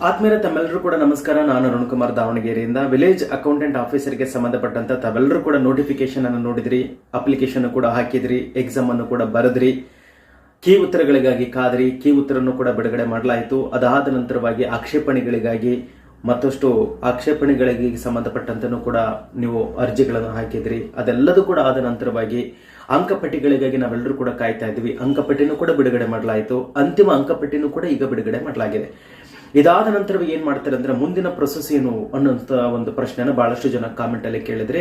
ಆತ್ಮೀಯ ತಮ್ಮೆಲ್ಲರೂ ಕೂಡ ನಮಸ್ಕಾರ. ನಾನು ಅರುಣ್ ಕುಮಾರ್ ದಾವಣಗೆರೆಯಿಂದ ವಿಲೇಜ್ ಅಕೌಂಟೆಂಟ್ ಆಫೀಸರ್ಗೆ ಸಂಬಂಧಪಟ್ಟಂತ ತಾವೆಲ್ಲರೂ ಕೂಡ ನೋಟಿಫಿಕೇಶನ್ ಅನ್ನು ನೋಡಿದ್ರಿ. ಅಪ್ಲಿಕೇಶನ್ ಕೂಡ ಹಾಕಿದ್ರಿ. ಎಕ್ಸಾಮ್ ಅನ್ನು ಕೂಡ ಬರೆದ್ರಿ. ಕೀ ಉತ್ತರಗಳಿಗಾಗಿ ಕಾದ್ರಿ. ಕೀ ಉತ್ತರನ್ನು ಕೂಡ ಬಿಡುಗಡೆ ಮಾಡಲಾಯಿತು. ಅದಾದ ನಂತರವಾಗಿ ಆಕ್ಷೇಪಣೆಗಳಿಗಾಗಿ ಮತ್ತಷ್ಟು ಆಕ್ಷೇಪಣೆಗಳಿಗೆ ಸಂಬಂಧಪಟ್ಟಂತನೂ ಕೂಡ ನೀವು ಅರ್ಜಿಗಳನ್ನು ಹಾಕಿದ್ರಿ. ಅದೆಲ್ಲದೂ ಕೂಡ ಆದ ನಂತರವಾಗಿ ಅಂಕಪಟ್ಟಿಗಳಿಗಾಗಿ ನಾವೆಲ್ಲರೂ ಕೂಡ ಕಾಯ್ತಾ ಇದ್ವಿ. ಅಂಕಪಟ್ಟಿನೂ ಕೂಡ ಬಿಡುಗಡೆ ಮಾಡಲಾಯಿತು. ಅಂತಿಮ ಅಂಕಪಟ್ಟಿನೂ ಕೂಡ ಈಗ ಬಿಡುಗಡೆ ಮಾಡಲಾಗಿದೆ. ಇದಾದ ನಂತರ ಏನ್ ಮಾಡ್ತಾರೆ ಅಂದ್ರೆ ಮುಂದಿನ ಪ್ರೊಸೆಸ್ ಏನು ಅನ್ನೋಂತ ಒಂದು ಪ್ರಶ್ನೆನ ಬಹಳಷ್ಟು ಜನ ಕಾಮೆಂಟ್ ಅಲ್ಲಿ ಕೇಳಿದ್ರೆ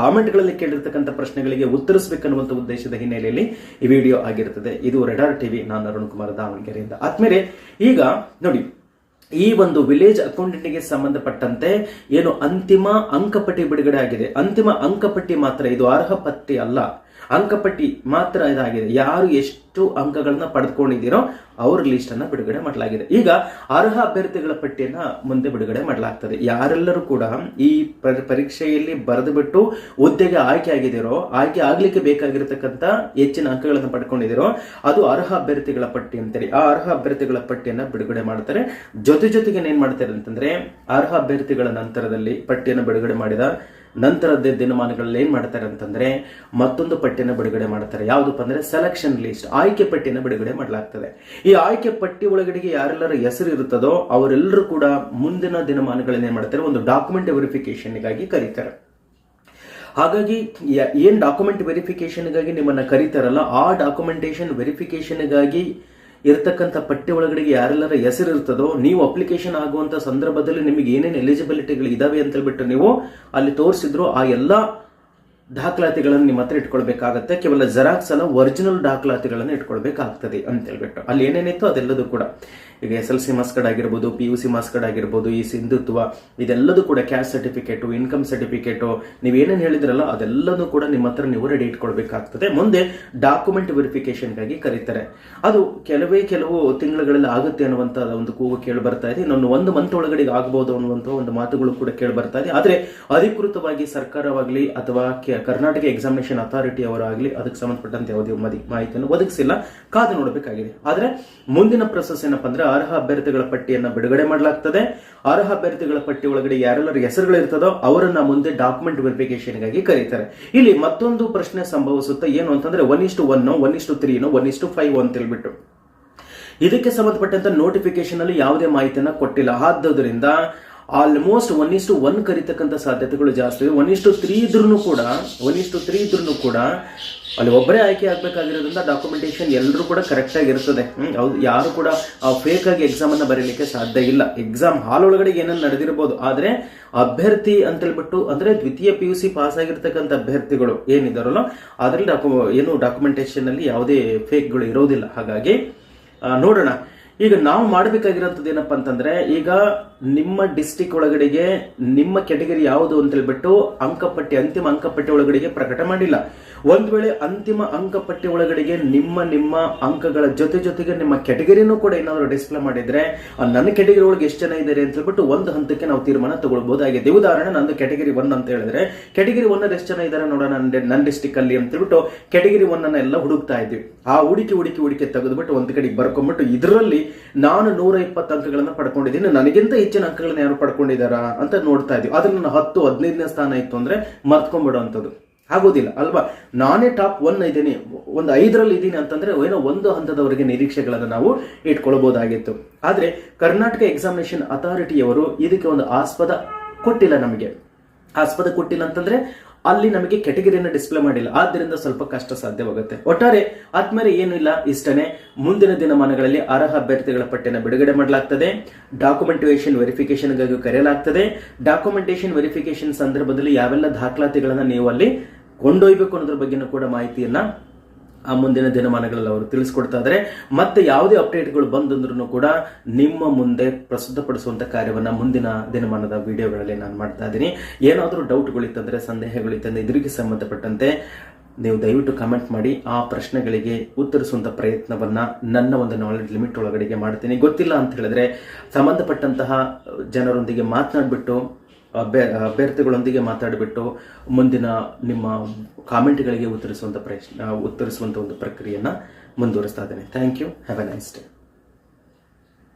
ಕಾಮೆಂಟ್ಗಳಲ್ಲಿ ಕೇಳಿರ್ತಕ್ಕಂಥ ಪ್ರಶ್ನೆಗಳಿಗೆ ಉತ್ತರಿಸಬೇಕನ್ನುವಂತ ಉದ್ದೇಶದ ಹಿನ್ನೆಲೆಯಲ್ಲಿ ಈ ವಿಡಿಯೋ ಆಗಿರ್ತದೆ. ಇದು ರೆಡಾರ್ ಟಿವಿ ನಾನು ಅರುಣ್ ಕುಮಾರ್ ದಾವಣಗೆರೆಯಿಂದ. ಆದ್ಮೇಲೆ ಈಗ ನೋಡಿ, ಈ ಒಂದು ವಿಲೇಜ್ ಅಕೌಂಟೆಂಟ್ಗೆ ಸಂಬಂಧಪಟ್ಟಂತೆ ಏನು ಅಂತಿಮ ಅಂಕಪಟ್ಟಿ ಬಿಡುಗಡೆ ಆಗಿದೆ. ಅಂತಿಮ ಅಂಕಪಟ್ಟಿ ಮಾತ್ರ ಇದು ಅರ್ಹ ಪಟ್ಟಿ ಅಲ್ಲ. ಅಂಕಪಟ್ಟಿ ಮಾತ್ರ ಇದಾಗಿದೆ. ಯಾರು ಎಷ್ಟು ಅಂಕಗಳನ್ನ ಪಡೆದುಕೊಂಡಿದ್ದೀರೋ ಅವ್ರ ಲಿಸ್ಟ್ ಅನ್ನ ಬಿಡುಗಡೆ ಮಾಡಲಾಗಿದೆ. ಈಗ ಅರ್ಹ ಅಭ್ಯರ್ಥಿಗಳ ಪಟ್ಟಿಯನ್ನ ಮುಂದೆ ಬಿಡುಗಡೆ ಮಾಡಲಾಗ್ತದೆ. ಯಾರೆಲ್ಲರೂ ಕೂಡ ಈ ಪರಿ- ಪರೀಕ್ಷೆಯಲ್ಲಿ ಬರೆದು ಬಿಟ್ಟು ಹುದ್ದೆಗೆ ಆಯ್ಕೆ ಆಗಿದಿರೋ ಆಯ್ಕೆ ಆಗ್ಲಿಕ್ಕೆ ಬೇಕಾಗಿರತಕ್ಕಂತ ಹೆಚ್ಚಿನ ಅಂಕಗಳನ್ನು ಪಡ್ಕೊಂಡಿದಿರೋ ಅದು ಅರ್ಹ ಅಭ್ಯರ್ಥಿಗಳ ಪಟ್ಟಿ ಅಂತೇಳಿ ಆ ಅರ್ಹ ಅಭ್ಯರ್ಥಿಗಳ ಪಟ್ಟಿಯನ್ನ ಬಿಡುಗಡೆ ಮಾಡ್ತಾರೆ. ಜೊತೆ ಜೊತೆಗೆ ಏನ್ ಮಾಡ್ತಾರೆ ಅಂತಂದ್ರೆ, ಅರ್ಹ ಅಭ್ಯರ್ಥಿಗಳ ನಂತರದಲ್ಲಿ ಪಟ್ಟಿಯನ್ನು ಬಿಡುಗಡೆ ಮಾಡಿದ ನಂತರದ ದಿನಮಾನಗಳಲ್ಲಿ ಏನ್ ಮಾಡ್ತಾರೆ ಅಂತಂದ್ರೆ ಮತ್ತೊಂದು ಪಟ್ಟಿಯನ್ನು ಬಿಡುಗಡೆ ಮಾಡ್ತಾರೆ. ಯಾವುದಪ್ಪ ಅಂದ್ರೆ ಸೆಲೆಕ್ಷನ್ ಲಿಸ್ಟ್ ಆಯ್ಕೆ ಪಟ್ಟಿಯನ್ನು ಬಿಡುಗಡೆ ಮಾಡಲಾಗ್ತದೆ. ಈ ಆಯ್ಕೆ ಪಟ್ಟಿ ಒಳಗಡೆಗೆ ಯಾರೆಲ್ಲರ ಹೆಸರು ಇರುತ್ತದೋ ಅವರೆಲ್ಲರೂ ಕೂಡ ಮುಂದಿನ ದಿನಮಾನಗಳಲ್ಲಿ ಏನ್ ಮಾಡ್ತಾರೆ, ಒಂದು ಡಾಕ್ಯುಮೆಂಟ್ ವೆರಿಫಿಕೇಶನ್ಗಾಗಿ ಕರೀತಾರೆ. ಹಾಗಾಗಿ ಏನ್ ಡಾಕ್ಯುಮೆಂಟ್ ವೆರಿಫಿಕೇಶನ್ಗಾಗಿ ನಿಮ್ಮನ್ನ ಕರೀತಾರಲ್ಲ, ಆ ಡಾಕ್ಯುಮೆಂಟೇಶನ್ ವೆರಿಫಿಕೇಶನ್ಗಾಗಿ ಇರತಕ್ಕಂಥ ಪಟ್ಟಿ ಒಳಗಡೆಗೆ ಯಾರೆಲ್ಲರ ಹೆಸರು ಇರ್ತದೋ ನೀವು ಅಪ್ಲಿಕೇಶನ್ ಆಗುವಂತ ಸಂದರ್ಭದಲ್ಲಿ ನಿಮಗೆ ಏನೇನು ಎಲಿಜಿಬಿಲಿಟಿಗಳು ಇದಾವೆ ಅಂತ ಹೇಳ್ಬಿಟ್ಟು ನೀವು ಅಲ್ಲಿ ತೋರಿಸಿದ್ರು ಆ ಎಲ್ಲ ದಾಖಲಾತಿಗಳನ್ನು ನಿಮ್ಮ ಹತ್ರ ಇಟ್ಕೊಳ್ಬೇಕಾಗತ್ತೆ. ಕೇವಲ ಜೆರಾಕ್ಸ್ ಅಲ್ಲ ಒರಿಜಿನಲ್ ದಾಖಲಾತಿಗಳನ್ನು ಇಟ್ಕೊಳ್ಬೇಕಾಗ್ತದೆ ಅಂತ ಹೇಳ್ಬಿಟ್ಟು. ಅಲ್ಲಿ ಏನೇನಿತ್ತು ಅದೆಲ್ಲದೂ ಕೂಡ. ಈಗ ಎಸ್ ಎಲ್ ಸಿ ಕಾರ್ಡ್ ಆಗಿರ್ಬೋದು, ಪಿ ಯು ಸಿ ಕಾರ್ಡ್ ಆಗಿರ್ಬೋದು, ಈ ಸಿಂಧುತ್ವ, ಇದೆಲ್ಲದೂ ಕೂಡ ಕ್ಯಾಸ್ಟ್ ಸರ್ಟಿಫಿಕೇಟು ಇನ್ಕಮ್ ಸರ್ಟಿಫಿಕೇಟು ನೀವೇನೇನು ಹೇಳಿದ್ರಲ್ಲ ಅದೆಲ್ಲದೂ ಕೂಡ ನಿಮ್ಮ ಹತ್ರ ನೀವು ರೆಡಿ ಇಟ್ಕೊಳ್ಬೇಕಾಗ್ತದೆ. ಮುಂದೆ ಡಾಕ್ಯುಮೆಂಟ್ ವೆರಿಫಿಕೇಶನ್ಗಾಗಿ ಕರೀತಾರೆ. ಅದು ಕೆಲವೇ ಕೆಲವು ತಿಂಗಳುಗಳಲ್ಲಿ ಆಗುತ್ತೆ ಅನ್ನುವಂಥ ಒಂದು ಕೂಗು ಕೇಳಿ ಬರ್ತಾ ಇದೆ. ಇನ್ನೊಂದು ಒಂದು ಮಂತ್ ಒಳಗಡೆ ಆಗಬಹುದು ಅನ್ನುವಂಥ ಒಂದು ಮಾತುಗಳು ಕೂಡ ಕೇಳಿ ಬರ್ತಾ ಇದೆ. ಆದರೆ ಅಧಿಕೃತವಾಗಿ ಸರ್ಕಾರವಾಗಲಿ ಅಥವಾ ಕರ್ನಾಟಕ ಎಕ್ಸಾಮಿನೇಷನ್ ಅಥಾರಿಟಿ ಅವರಾಗಲಿ ಅದಕ್ಕೆ ಸಂಬಂಧಪಟ್ಟಂತೆ ಯಾವುದೇ ಮಾಹಿತಿಯನ್ನು ಒದಗಿಸಿಲ್ಲ. ಕಾದು ನೋಡಬೇಕಾಗಿದೆ. ಆದರೆ ಮುಂದಿನ ಪ್ರೊಸೆಸ್ ಏನಪ್ಪ ಅಂದ್ರೆ ಅರ್ಹ ಅಭ್ಯರ್ಥಿಗಳ ಪಟ್ಟಿಯನ್ನು ಬಿಡುಗಡೆ ಮಾಡಲಾಗ್ತದೆ. ಅರ್ಹ ಅಭ್ಯರ್ಥಿಗಳ ಪಟ್ಟಿ ಒಳಗಡೆ ಯಾರೆಲ್ಲರ ಹೆಸರುಗಳು ಇರ್ತದೋ ಅವರನ್ನ ಮುಂದೆ ಡಾಕ್ಯುಮೆಂಟ್ ವೆರಿಫಿಕೇಶನ್ಗಾಗಿ ಕರೀತಾರೆ. ಇಲ್ಲಿ ಮತ್ತೊಂದು ಪ್ರಶ್ನೆ ಸಂಭವಿಸುತ್ತೆ. ಏನು ಅಂತಂದ್ರೆ ಒನ್ ಇಷ್ಟು ಒನ್ ಒನ್ ಇಷ್ಟು ತ್ರೀನೋ ಒನ್ ಇಷ್ಟು ಫೈವ್ ಅಂತ ಹೇಳ್ಬಿಟ್ಟು. ಇದಕ್ಕೆ ಸಂಬಂಧಪಟ್ಟಂತ ನೋಟಿಫಿಕೇಶನ್ ಅಲ್ಲಿ ಯಾವುದೇ ಮಾಹಿತಿಯನ್ನ ಕೊಟ್ಟಿಲ್ಲ. ಆದ್ದರಿಂದ ಆಲ್ಮೋಸ್ಟ್ ಒನ್ ಇಷ್ಟು ಒನ್ ಕರಿತಕ್ಕಂಥ ಸಾಧ್ಯತೆಗಳು ಜಾಸ್ತಿ ಇದೆ. ಒನ್ ಇಷ್ಟು ತ್ರೀ ಇದ್ರೂ ಕೂಡ ಒನ್ ಇಷ್ಟು ತ್ರೀ ಇದ್ರೂ ಕೂಡ ಅಲ್ಲಿ ಒಬ್ಬರೇ ಆಯ್ಕೆ ಆಗ್ಬೇಕಾಗಿರೋದ್ರಿಂದ ಡಾಕ್ಯುಮೆಂಟೇಶನ್ ಎಲ್ಲರೂ ಕೂಡ ಕರೆಕ್ಟ್ ಆಗಿ ಇರ್ತದೆ. ಹೌದು, ಯಾರು ಕೂಡ ಫೇಕ್ ಆಗಿ ಎಕ್ಸಾಮ್ ಅನ್ನ ಬರೀಲಿಕ್ಕೆ ಸಾಧ್ಯ ಇಲ್ಲ. ಎಕ್ಸಾಮ್ ಹಾಲ್ ಒಳಗಡೆ ಏನೇನು ನಡೆದಿರಬಹುದು ಆದ್ರೆ ಅಭ್ಯರ್ಥಿ ಅಂತ ಹೇಳ್ಬಿಟ್ಟು ಅಂದ್ರೆ ದ್ವಿತೀಯ ಪಿ ಯು ಸಿ ಪಾಸ್ ಆಗಿರ್ತಕ್ಕಂಥ ಅಭ್ಯರ್ಥಿಗಳು ಏನಿದಾರಲ್ಲ, ಅದ್ರಲ್ಲಿ ಏನು ಡಾಕ್ಯುಮೆಂಟೇಶನ್ ಅಲ್ಲಿ ಯಾವುದೇ ಫೇಕ್ಗಳು ಇರೋದಿಲ್ಲ. ಹಾಗಾಗಿ ನೋಡೋಣ. ಈಗ ನಾವು ಮಾಡಬೇಕಾಗಿರೋಂಥದ್ದು ಏನಪ್ಪಾ ಅಂತಂದ್ರೆ, ಈಗ ನಿಮ್ಮ ಡಿಸ್ಟಿಕ್ ಒಳಗಡೆಗೆ ನಿಮ್ಮ ಕೆಟಗರಿ ಯಾವುದು ಅಂತ ಹೇಳ್ಬಿಟ್ಟು ಅಂಕಪಟ್ಟಿ, ಅಂತಿಮ ಅಂಕಪಟ್ಟಿ ಒಳಗಡೆಗೆ ಪ್ರಕಟ ಮಾಡಿಲ್ಲ. ಒಂದ್ ವೇಳೆ ಅಂತಿಮ ಅಂಕಪಟ್ಟಿ ಒಳಗಡೆಗೆ ನಿಮ್ಮ ನಿಮ್ಮ ಅಂಕಗಳ ಜೊತೆ ಜೊತೆಗೆ ನಿಮ್ಮ ಕೆಟಗರಿನೂ ಕೂಡ ಏನಾದ್ರು ಡಿಸ್ಪ್ಲೇ ಮಾಡಿದ್ರೆ ನನ್ನ ಕೆಟಗರಿ ಒಳಗೆ ಎಷ್ಟು ಜನ ಇದ್ದಾರೆ ಅಂತ ಹೇಳ್ಬಿಟ್ಟು ಒಂದು ಹಂತಕ್ಕೆ ನಾವು ತೀರ್ಮಾನ ತಗೊಳ್ಬಹುದಾಗಿದೆ ಉದಾಹರಣೆ ನಂದು ಕೆಟಗರಿ ಒನ್ ಅಂತ ಹೇಳಿದ್ರೆ ಕೆಟಗರಿ ಒನ್ ಎಷ್ಟು ಜನ ಇದ್ದಾರೆ ನೋಡೋಣ ನನ್ನ ಡಿಸ್ಟಿಕ್ ಅಲ್ಲಿ ಅಂತ ಹೇಳ್ಬಿಟ್ಟು ಕೆಟಗರಿ ಒನ್ ಅನ್ನ ಎಲ್ಲ ಹುಡುಕ್ತಾ ಇದ್ವಿ. ಆ ಹುಡುಕಿ ಹುಡುಕಿ ಹುಡುಕಿ ತೆಗೆದುಬಿಟ್ಟು ಒಂದ್ ಕಡೆಗೆ ಬರ್ಕೊಂಡ್ಬಿಟ್ಟು ಇದರಲ್ಲಿ ನಾನು ನೂರ ಇಪ್ಪತ್ತು ಅಂಕಗಳನ್ನ ಪಡ್ಕೊಂಡಿದ್ದೀನಿ. ನನಗಿಂತ ಹೆಚ್ಚಿನ ಅಂಕಗಳನ್ನ ಯಾರು ಪಡ್ಕೊಂಡಿದಾರಾ ಅಂತ ನೋಡ್ತಾ ಇದೀವಿ. ಆದ್ರೆ ನನ್ನ ಹತ್ತು, ಹದಿನೈದನೇ ಸ್ಥಾನ ಇತ್ತು ಅಂದ್ರೆ ಮರ್ತ್ಕೊಂಡ್ಬಿಡುವಂಥದ್ದು ಆಗೋದಿಲ್ಲ, ಅಲ್ವಾ? ನಾನೇ ಟಾಪ್ ಒನ್ ಇದ್ದೀನಿ. ಒಂದು ಐದರಲ್ಲಿ ಇದ್ದೀನಿ ಅಂತಂದ್ರೆ ಏನೋ ಒಂದು ಹಂತದವರೆಗೆ ನಿರೀಕ್ಷೆಗಳನ್ನು ನಾವು ಇಟ್ಕೊಳ್ಬಹುದಾಗಿತ್ತು ಆದ್ರೆ ಕರ್ನಾಟಕ ಎಕ್ಸಾಮಿನೇಷನ್ ಅಥಾರಿಟಿಯವರು ಇದಕ್ಕೆ ಒಂದು ಆಸ್ಪದ ಕೊಟ್ಟಿಲ್ಲ ನಮಗೆ. ಆಸ್ಪದ ಕೊಟ್ಟಿಲ್ಲ ಅಂತಂದ್ರೆ ಅಲ್ಲಿ ನಮಗೆ ಕೆಟಗರಿಯನ್ನು ಡಿಸ್ಪ್ಲೇ ಮಾಡಿಲ್ಲ. ಆದ್ದರಿಂದ ಸ್ವಲ್ಪ ಕಷ್ಟ ಸಾಧ್ಯವಾಗುತ್ತೆ. ಒಟ್ಟಾರೆ ಆದ್ಮೇಲೆ ಏನಿಲ್ಲ ಇಷ್ಟನೇ, ಮುಂದಿನ ದಿನಮಾನಗಳಲ್ಲಿ ಅರ್ಹ ಅಭ್ಯರ್ಥಿಗಳ ಪಟ್ಟಿಯನ್ನು ಬಿಡುಗಡೆ ಮಾಡಲಾಗ್ತದೆ. ಡಾಕ್ಯುಮೆಂಟೇಷನ್ ವೆರಿಫಿಕೇಶನ್ಗಾಗಿ ಕರೆಯಲಾಗ್ತದೆ. ಡಾಕ್ಯುಮೆಂಟೇಷನ್ ವೆರಿಫಿಕೇಶನ್ ಸಂದರ್ಭದಲ್ಲಿ ಯಾವೆಲ್ಲ ದಾಖಲಾತಿಗಳನ್ನು ನೀವು ಅಲ್ಲಿ ಕೊಂಡೊಯ್ಬೇಕು ಅನ್ನೋದ್ರ ಬಗ್ಗೆನೂ ಕೂಡ ಮಾಹಿತಿಯನ್ನ ಆ ಮುಂದಿನ ದಿನಮಾನಗಳಲ್ಲಿ ಅವರು ತಿಳಿಸ್ಕೊಡ್ತಾ ಇದ್ದಾರೆ. ಮತ್ತೆ ಯಾವುದೇ ಅಪ್ಡೇಟ್ಗಳು ಬಂದಂದ್ರೂ ಕೂಡ ನಿಮ್ಮ ಮುಂದೆ ಪ್ರಸ್ತುತಪಡಿಸುವಂತ ಕಾರ್ಯವನ್ನ ಮುಂದಿನ ದಿನಮಾನದ ವಿಡಿಯೋಗಳಲ್ಲಿ ನಾನು ಮಾಡ್ತಾ ಇದ್ದೀನಿ. ಏನಾದರೂ ಡೌಟ್ಗಳಿತ್ತಂದ್ರೆ ಸಂದೇಹಗಳಿತ್ತಂದ್ರೆ ಇದರಿಗೆ ಸಂಬಂಧಪಟ್ಟಂತೆ ನೀವು ದಯವಿಟ್ಟು ಕಮೆಂಟ್ ಮಾಡಿ, ಆ ಪ್ರಶ್ನೆಗಳಿಗೆ ಉತ್ತರಿಸುವಂತ ಪ್ರಯತ್ನವನ್ನ ನನ್ನ ಒಂದು ನಾಲೆಡ್ಜ್ ಲಿಮಿಟ್ ಒಳಗಡೆಗೆ ಮಾಡ್ತೀನಿ. ಗೊತ್ತಿಲ್ಲ ಅಂತ ಹೇಳಿದ್ರೆ ಸಂಬಂಧಪಟ್ಟಂತಹ ಜನರೊಂದಿಗೆ ಮಾತನಾಡ್ಬಿಟ್ಟು ಅಭ್ಯ, ಅಭ್ಯರ್ಥಿಗಳೊಂದಿಗೆ ಮಾತಾಡಿಬಿಟ್ಟು ಮುಂದಿನ ನಿಮ್ಮ ಕಾಮೆಂಟ್ಗಳಿಗೆ ಉತ್ತರಿಸುವಂಥ ಪ್ರಶ್ನೆ ಉತ್ತರಿಸುವಂಥ ಒಂದು ಪ್ರಕ್ರಿಯೆಯನ್ನು ಮುಂದುವರಿಸ್ತಾ ಇದ್ದೇನೆ. Thank you have a nice day